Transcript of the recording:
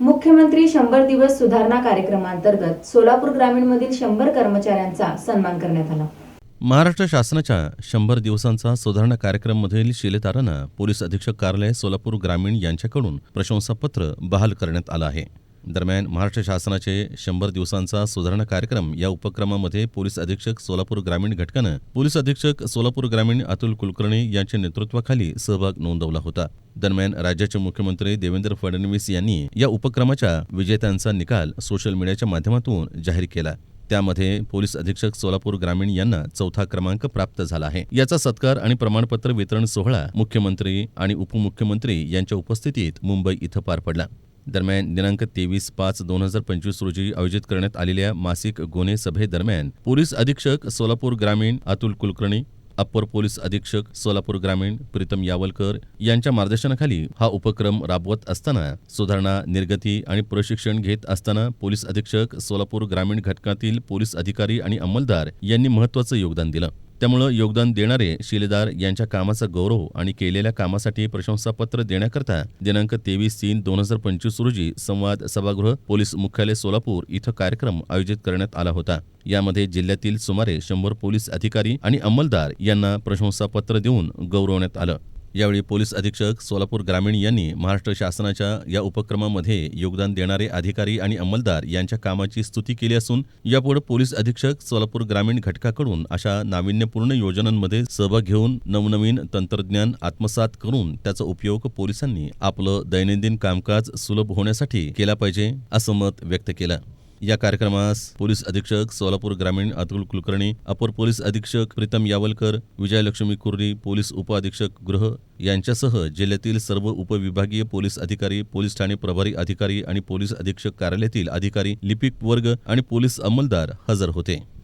मुख्यमंत्री शंभर दिवस सुधारणा कार्यक्रमांतर्गत सोलापूर ग्रामीणमधील शंभर कर्मचाऱ्यांचा सन्मान करण्यात आला. महाराष्ट्र शासनाच्या शंभर दिवसांचा सुधारणा कार्यक्रममधील शिलेदारांना पोलीस अधीक्षक कार्यालय सोलापूर ग्रामीण यांच्याकडून प्रशंसापत्र बहाल करण्यात आलं आहे. दरम्यान महाराष्ट्र शासनाचे शंभर दिवसांचा सुधारणा कार्यक्रम या उपक्रमामध्ये पोलीस अधीक्षक सोलापूर ग्रामीण घटकानं पोलीस अधीक्षक सोलापूर ग्रामीण अतुल कुलकर्णी यांच्या नेतृत्वाखाली सहभाग नोंदवला होता. दरम्यान राज्याचे मुख्यमंत्री देवेंद्र फडणवीस यांनी या उपक्रमाच्या विजेत्यांचा निकाल सोशल मीडियाच्या माध्यमातून जाहीर केला. त्यामध्ये पोलीस अधीक्षक सोलापूर ग्रामीण यांना चौथा क्रमांक प्राप्त झाला आहे. याचा सत्कार आणि प्रमाणपत्र वितरण सोहळा मुख्यमंत्री आणि उपमुख्यमंत्री यांच्या उपस्थितीत मुंबई इथं पार पडला. दरम्यान दिनांक तेवीस पाच दोन हजार पंचवीस रोजी आयोजित करण्यात आलेल्या मासिक गुन्हे सभेदरम्यान पोलीस अधीक्षक सोलापूर ग्रामीण अतुल कुलकर्णी अप्पर पोलीस अधीक्षक सोलापूर ग्रामीण प्रीतम यावलकर यांच्या मार्गदर्शनाखाली हा उपक्रम राबवत असताना सुधारणा निर्गती आणि प्रशिक्षण घेत असताना पोलीस अधीक्षक सोलापूर ग्रामीण घटकातील पोलीस अधिकारी आणि अंमलदार यांनी महत्वाचं योगदान दिलं. त्यामुळं योगदान देणारे शिलेदार यांच्या कामाचा गौरव आणि केलेल्या कामासाठी प्रशंसापत्र देण्याकरता दिनांक तेवीस तीन दोन हजार पंचवीस रोजी संवाद सभागृह पोलीस मुख्यालय सोलापूर इथं कार्यक्रम आयोजित करण्यात आला होता. यामध्ये जिल्ह्यातील सुमारे शंभर पोलीस अधिकारी आणि अंमलदार यांना प्रशंसापत्र देऊन गौरवण्यात आलं. यावेळी पोलीस अधीक्षक सोलापूर ग्रामीण यांनी महाराष्ट्र शासनाच्या या उपक्रमामध्ये योगदान देणारे अधिकारी आणि अंमलदार यांच्या कामाची स्तुती केली असून यापुढे पोलीस अधीक्षक सोलापूर ग्रामीण घटकाकडून अशा नाविन्यपूर्ण योजनांमध्ये सहभाग घेऊन नवनवीन तंत्रज्ञान आत्मसात करून त्याचा उपयोग पोलिसांनी आपलं दैनंदिन कामकाज सुलभ होण्यासाठी केला पाहिजे असं मत व्यक्त केलं. या कार्यक्रमास पोलीस अधीक्षक सोलापूर ग्रामीण अतुल कुलकर्णी अपर पोलीस अधीक्षक प्रीतम यावलकर विजयलक्ष्मी कुर्डी पोलीस उपअधीक्षक गृह यांच्यासह जिल्ह्यातील सर्व उपविभागीय पोलीस अधिकारी पोलीस ठाणे प्रभारी अधिकारी आणि पोलीस अधीक्षक कार्यालयातील अधिकारी लिपिक वर्ग आणि पोलीस अंमलदार हजर होते.